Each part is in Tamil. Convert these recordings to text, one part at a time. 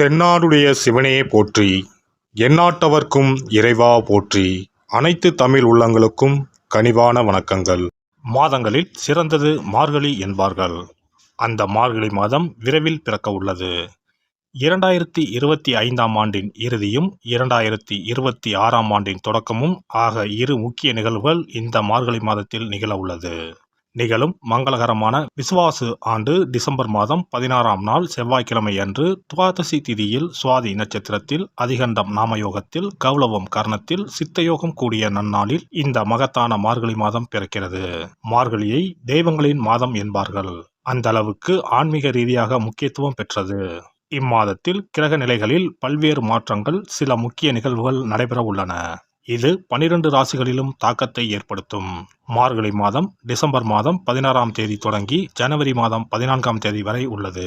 தென்னாடுடைய சிவனையே போற்றி எந்நாட்டவர்க்கும் இறைவா போற்றி அனைத்து தமிழ் உள்ளங்களுக்கும் கனிவான வணக்கங்கள். மாதங்களில் சிறந்தது மார்கழி என்பார்கள். அந்த மார்கழி மாதம் விரைவில் பிறக்க உள்ளது. இரண்டாயிரத்தி இருபத்தி ஐந்தாம் ஆண்டின் இறுதியும் இரண்டாயிரத்தி இருபத்தி ஆறாம் ஆண்டின் தொடக்கமும் ஆக இரு முக்கிய நிகழ்வுகள் இந்த மார்கழி மாதத்தில் நிகழ உள்ளது. நிகழும் மங்களகரமான விசுவாசு ஆண்டு டிசம்பர் மாதம் பதினாறாம் நாள் செவ்வாய்க்கிழமை அன்று துவாதசி திதியில் சுவாதி நட்சத்திரத்தில் அதிகண்டம் நாமயோகத்தில் கௌலவம் கர்ணத்தில் சித்தயோகம் கூடிய நன்னாளில் இந்த மகத்தான மார்கழி மாதம் பிறக்கிறது. மார்கழியை தெய்வங்களின் மாதம் என்பார்கள். அந்த அளவுக்கு ஆன்மீக ரீதியாக முக்கியத்துவம் பெற்றது. இம்மாதத்தில் கிரக நிலைகளில் பல்வேறு மாற்றங்கள் சில முக்கிய நிகழ்வுகள் நடைபெற உள்ளன இது பனிரெண்டு ராசிகளிலும் தாக்கத்தை ஏற்படுத்தும். மார்கழி மாதம் டிசம்பர் மாதம் பதினாறாம் தேதி தொடங்கி ஜனவரி மாதம் பதினான்காம் தேதி வரை உள்ளது.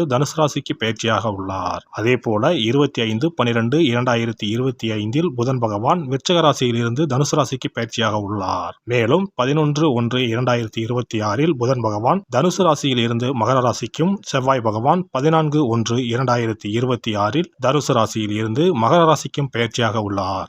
தனுசு ராசிக்கு பயிற்சியாக உள்ளார். அதே போல இருபத்தி ஐந்து பனிரெண்டு இரண்டாயிரத்தி இருபத்தி ஐந்தில் புதன் பகவான் விருச்சிக ராசியிலிருந்து தனுசு ராசிக்கு பயிற்சியாக உள்ளார். மேலும் பதினொன்று ஒன்று இரண்டாயிரத்தி இருபத்தி ஆறில் புதன் பகவான் தனுசு ராசியில் இருந்து மகர ராசிக்கும் செவ்வாய் பகவான் பதினான்கு ஒன்று இரண்டாயிரத்தி இருபத்தி ஆறில் தனுசு ராசியில் இருந்து மகர ராசிக்கும் பயிற்சியாக உள்ளார்.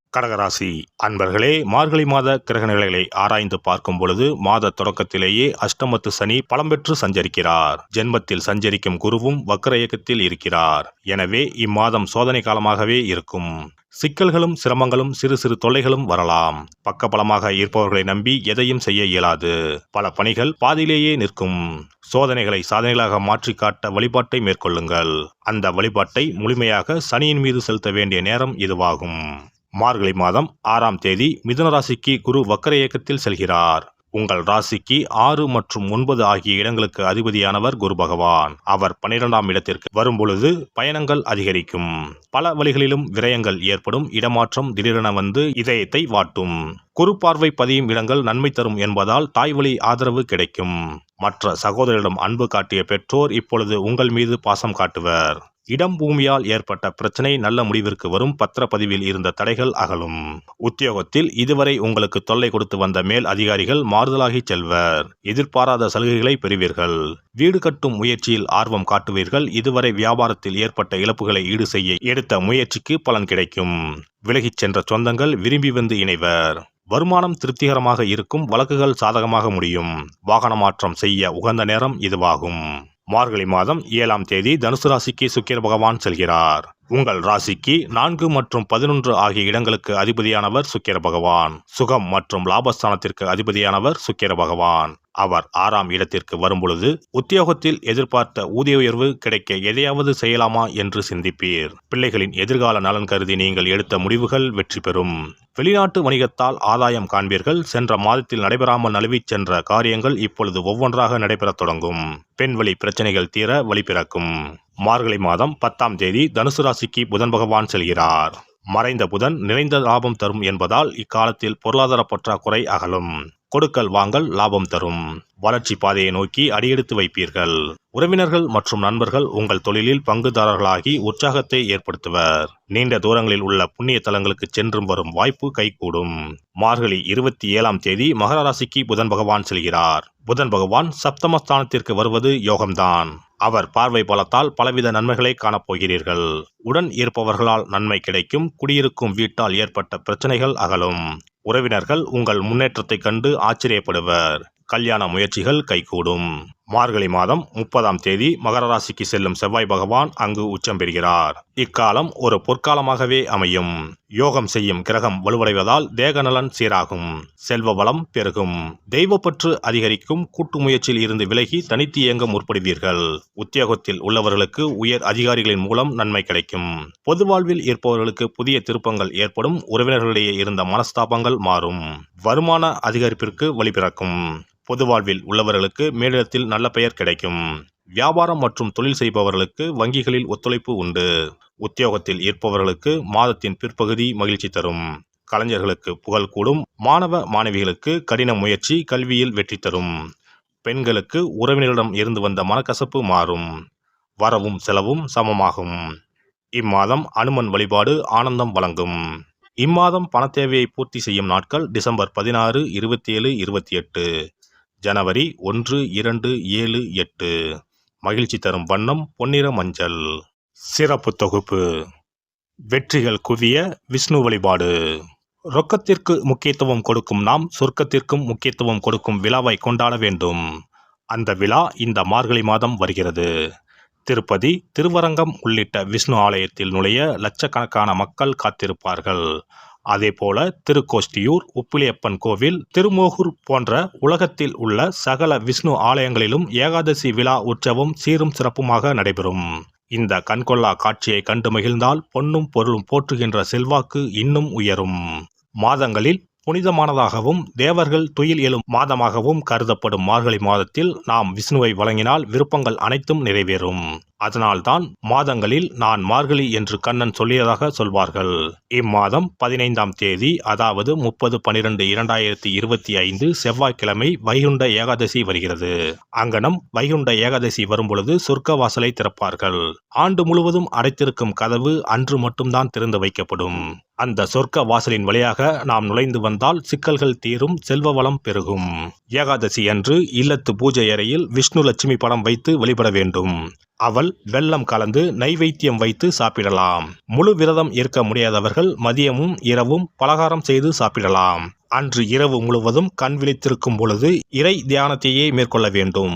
கடகராசி அன்பர்களே மார்கழி மாத கிரக நிலைகளை ஆராய்ந்து பார்க்கும் பொழுது மாத தொடக்கத்திலேயே அஷ்டமத்து சனி பலம்பெற்று சஞ்சரிக்கிறார். ஜென்மத்தில் சஞ்சரிக்கும் குருவும் வக்கர இயக்கத்தில் இருக்கிறார். எனவே இம்மாதம் சோதனை காலமாகவே இருக்கும். சிக்கல்களும் சிரமங்களும் சிறு சிறு தொல்லைகளும் வரலாம். பக்கபலமாக இருப்பவர்களை நம்பி எதையும் செய்ய இயலாது. பல பணிகள் பாதியிலேயே நிற்கும். சோதனைகளை சாதனைகளாக மாற்றி காட்ட வழிபாட்டை மேற்கொள்ளுங்கள். அந்த வழிபாட்டை முழுமையாக சனியின் மீது செலுத்த வேண்டிய நேரம் இதுவாகும். மார்கழி மாதம் ஆறாம் தேதி மிதுன ராசிக்கு குரு வக்கர இயக்கத்தில் செல்கிறார். உங்கள் ராசிக்கு ஆறு மற்றும் ஒன்பது ஆகிய இடங்களுக்கு அதிபதியானவர் குரு பகவான். அவர் பனிரெண்டாம் இடத்திற்கு வரும்பொழுது பயணங்கள் அதிகரிக்கும். பல வழிகளிலும் விரயங்கள் ஏற்படும். இடமாற்றம் திடீரென வந்து இதயத்தை வாட்டும். குறு பார்வை பதியும் இடங்கள் நன்மை தரும் என்பதால் தாய் வழி ஆதரவு கிடைக்கும். மற்ற சகோதரிடம் அன்பு காட்டிய பெற்றோர் இப்பொழுது உங்கள் மீது பாசம் காட்டுவர். இடம் பூமியால் ஏற்பட்ட பிரச்சனை நல்ல முடிவிற்கு வரும் பத்திரப்பதிவில் இருந்த தடைகள் அகலும். உத்தியோகத்தில் இதுவரை உங்களுக்கு தொல்லை கொடுத்து வந்த மேல் அதிகாரிகள் மாறுதலாகி செல்வர். எதிர்பாராத சலுகைகளை பெறுவீர்கள். வீடு கட்டும் முயற்சியில் ஆர்வம் காட்டுவீர்கள். இதுவரை வியாபாரத்தில் ஏற்பட்ட இழப்புகளை ஈடு செய்ய எடுத்த முயற்சிக்கு பலன் கிடைக்கும். விலகிச் சென்ற சொந்தங்கள் விரும்பி வந்து இணைவர். வருமானம் திருப்திகரமாக இருக்கும் வழக்குகள் சாதகமாக முடியும். வாகன மாற்றம் செய்ய உகந்த நேரம் இதுவாகும். மார்கழி மாதம் ஏழாம் தேதி தனுசு ராசிக்கு சுக்கிர பகவான் செல்கிறார். உங்கள் ராசிக்கு நான்கு மற்றும் பதினொன்று ஆகிய இடங்களுக்கு அதிபதியானவர் சுக்கிர பகவான். சுகம் மற்றும் லாபஸ்தானத்திற்கு அதிபதியானவர் சுக்கிர பகவான். அவர் ஆறாம் இடத்திற்கு வரும்பொழுது உத்தியோகத்தில் எதிர்பார்த்த ஊதிய உயர்வு கிடைக்க எதையாவது செய்யலாமா என்று சிந்திப்பீர். பிள்ளைகளின் எதிர்கால நலன் கருதி நீங்கள் எடுத்த முடிவுகள் வெற்றி பெறும். வெளிநாட்டு வணிகத்தால் ஆதாயம் காண்பீர்கள். சென்ற மாதத்தில் நடைபெறாமல் நழுவிச் சென்ற காரியங்கள் இப்பொழுது ஒவ்வொன்றாக நடைபெறத் தொடங்கும். பெண்வழி பிரச்சனைகள் தீர வழி பிறக்கும். மார்கழி மாதம் பத்தாம் தேதி தனுசு ராசிக்கு புதன் பகவான் செல்கிறார். மறைந்த புதன் நிறைந்த லாபம் தரும் என்பதால் இக்காலத்தில் பொருளாதார பற்றாக்குறை அகலும். கொடுக்கல் வாங்கல் லாபம் தரும். வளர்ச்சி பாதையை நோக்கி அடியெடுத்து வைப்பீர்கள். உறவினர்கள் மற்றும் நண்பர்கள் உங்கள் தொழிலில் பங்குதாரர்களாகி உற்சாகத்தை ஏற்படுத்துவர். நீண்ட தூரங்களில் உள்ள புண்ணிய தலங்களுக்கு சென்றும் வரும் வாய்ப்பு கைகூடும். மார்கழி இருபத்தி ஏழாம் தேதி மகர ராசிக்கு புதன் பகவான் செல்கிறார். புதன் பகவான் சப்தமஸ்தானத்திற்கு வருவது யோகம்தான். அவர் பார்வை பலத்தால் பலவித நன்மைகளை காணப்போகிறீர்கள் உடன் இருப்பவர்களால் நன்மை கிடைக்கும் குடியிருக்கும் வீட்டால் ஏற்பட்ட பிரச்சனைகள் அகலும். உறவினர்கள் உங்கள் முன்னேற்றத்தைக் கண்டு ஆச்சரியப்படுவர். கல்யாண முயற்சிகள் கைகூடும். மார்கழி மாதம் முப்பதாம் தேதி மகர ராசிக்கு செல்லும் செவ்வாய் பகவான் அங்கு உச்சம் பெறுகிறார். இக்காலம் ஒரு பொற்காலமாகவே அமையும். யோகம் செய்யும் கிரகம் வலுவடைவதால் தேகநலன் சீராகும். செல்வ வளம் பெருகும். தெய்வப்பற்று அதிகரிக்கும். கூட்டு முயற்சியில் இருந்து விலகி தனித்து இயங்க முற்படுவீர்கள். உத்தியோகத்தில் உள்ளவர்களுக்கு உயர் அதிகாரிகளின் மூலம் நன்மை கிடைக்கும். பொது வாழ்வில் இருப்பவர்களுக்கு புதிய திருப்பங்கள் ஏற்படும். உறவினர்களிடையே இருந்த மனஸ்தாபங்கள் மாறும். வருமான அதிகரிப்பிற்கு வழிபிறக்கும் பொது வாழ்வில் உள்ளவர்களுக்கு மேலிடத்தில் நல்ல பெயர் கிடைக்கும். வியாபாரம் மற்றும் தொழில் செய்பவர்களுக்கு வங்கிகளில் ஒத்துழைப்பு உண்டு. உத்தியோகத்தில் இருப்பவர்களுக்கு மாதத்தின் பிற்பகுதி மகிழ்ச்சி தரும். கலைஞர்களுக்கு புகழ் கூடும். மாணவ மாணவிகளுக்கு கடின முயற்சி கல்வியில் வெற்றி தரும். பெண்களுக்கு உறவினரிடம் இருந்து வந்த மனக்கசப்பு மாறும். வரவும் செலவும் சமமாகும். இம்மாதம் அனுமன் வழிபாடு ஆனந்தம் வழங்கும். இம்மாதம் பண தேவையை பூர்த்தி செய்யும் நாட்கள் டிசம்பர் பதினாறு இருபத்தி ஏழு இருபத்தி எட்டு. ஜனவரி ஒன்று இரண்டு ஏழு எட்டு. மகிழ்ச்சி தரும் வண்ணம் பொன்னிற மஞ்சள். சிறப்பு தொகுப்பு. வெற்றிகள் குவிய விஷ்ணு வழிபாடு. ரொக்கத்திற்கு முக்கியத்துவம் கொடுக்கும் நாம் சொர்க்கத்திற்கும் முக்கியத்துவம் கொடுக்கும் விழாவை கொண்டாட வேண்டும். அந்த விழா இந்த மார்கழி மாதம் வருகிறது. திருப்பதி திருவரங்கம் உள்ளிட்ட விஷ்ணு ஆலயத்தில் நுழைய லட்சக்கணக்கான மக்கள் காத்திருப்பார்கள். அதேபோல திருக்கோஷ்டியூர் உப்பிலியப்பன் கோவில் திருமோகூர் போன்ற உலகத்தில் உள்ள சகல விஷ்ணு ஆலயங்களிலும் ஏகாதசி விழா உற்சவம் சீரும் சிறப்புமாக நடைபெறும். இந்த கண்கொள்ளா காட்சியை கண்டு மகிழ்ந்தால் பொன்னும் பொருளும் போற்றுகின்ற செல்வாக்கு இன்னும் உயரும். மாதங்களில் புனிதமானதாகவும் தேவர்கள் துயில் எழும் மாதமாகவும் கருதப்படும் மார்கழி மாதத்தில் நாம் விஷ்ணுவை வழங்கினால் விருப்பங்கள் அனைத்தும் நிறைவேறும். அதனால்தான் மாதங்களில் நான் மார்கழி என்று கண்ணன் சொல்லியதாக சொல்வார்கள். இம்மாதம் பதினைந்தாம் தேதி அதாவது முப்பது பனிரெண்டு இரண்டாயிரத்தி இருபத்தி ஐந்து செவ்வாய்க்கிழமை வைகுண்ட ஏகாதசி வருகிறது. அங்கனம் வைகுண்ட ஏகாதசி வரும்பொழுது சொர்க்க வாசலை திறப்பார்கள். ஆண்டு முழுவதும் அடைத்திருக்கும் கதவு அன்று மட்டும்தான் திறந்து வைக்கப்படும். அந்த சொர்க்க வாசலின் வழியாக நாம் நுழைந்து வந்தால் சிக்கல்கள் தீரும் செல்வ வளம் பெருகும். ஏகாதசி அன்று இல்லத்து பூஜை அறையில் விஷ்ணு லட்சுமி படம் வைத்து வழிபட வேண்டும். அவள் வெள்ளம் கலந்து நைவேத்தியம் வைத்து சாப்பிடலாம். முழு விரதம் இருக்க முடியாதவர்கள் மதியமும் இரவும் பலகாரம் செய்து சாப்பிடலாம். அன்று இரவு முழுவதும் கண் விழித்திருக்கும் பொழுது இறை தியானத்தையே மேற்கொள்ள வேண்டும்.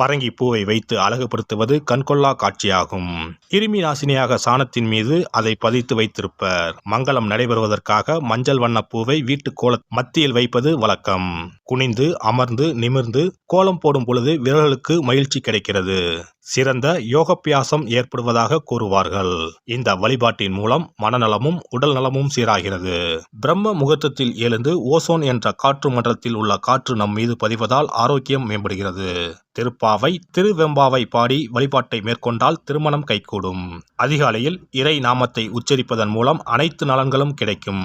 பரங்கி பூவை வைத்து அழகுபடுத்துவது கண்கொள்ளா காட்சியாகும். கிருமி நாசினியாக சாணத்தின் மீது அதை பதித்து வைத்திருப்பர். மங்களம் நடைபெறுவதற்காக மஞ்சள் வண்ண பூவை வீட்டு கோல மத்தியில் வைப்பது வழக்கம். குனிந்து அமர்ந்து நிமிர்ந்து கோலம் போடும் பொழுது விரல்களுக்கு மகிழ்ச்சி கிடைக்கிறது. சிறந்த யோகப்பியாசம் ஏற்படுவதாக கூறுவார்கள். இந்த வழிபாட்டின் மூலம் மனநலமும் உடல் நலமும் சீராகிறது. பிரம்ம முகூர்த்தத்தில் எழுந்து ஓசோன் என்ற காற்று மண்டலத்தில் உள்ள காற்று நம் மீது பதிவதால் ஆரோக்கியம் மேம்படுகிறது. திருப்பாவை திருவெம்பாவை பாடி வழிபாட்டை மேற்கொண்டால் திருமணம் கைகூடும். அதிகாலையில் இறை நாமத்தை உச்சரிப்பதன் மூலம் அனைத்து நலன்களும் கிடைக்கும்.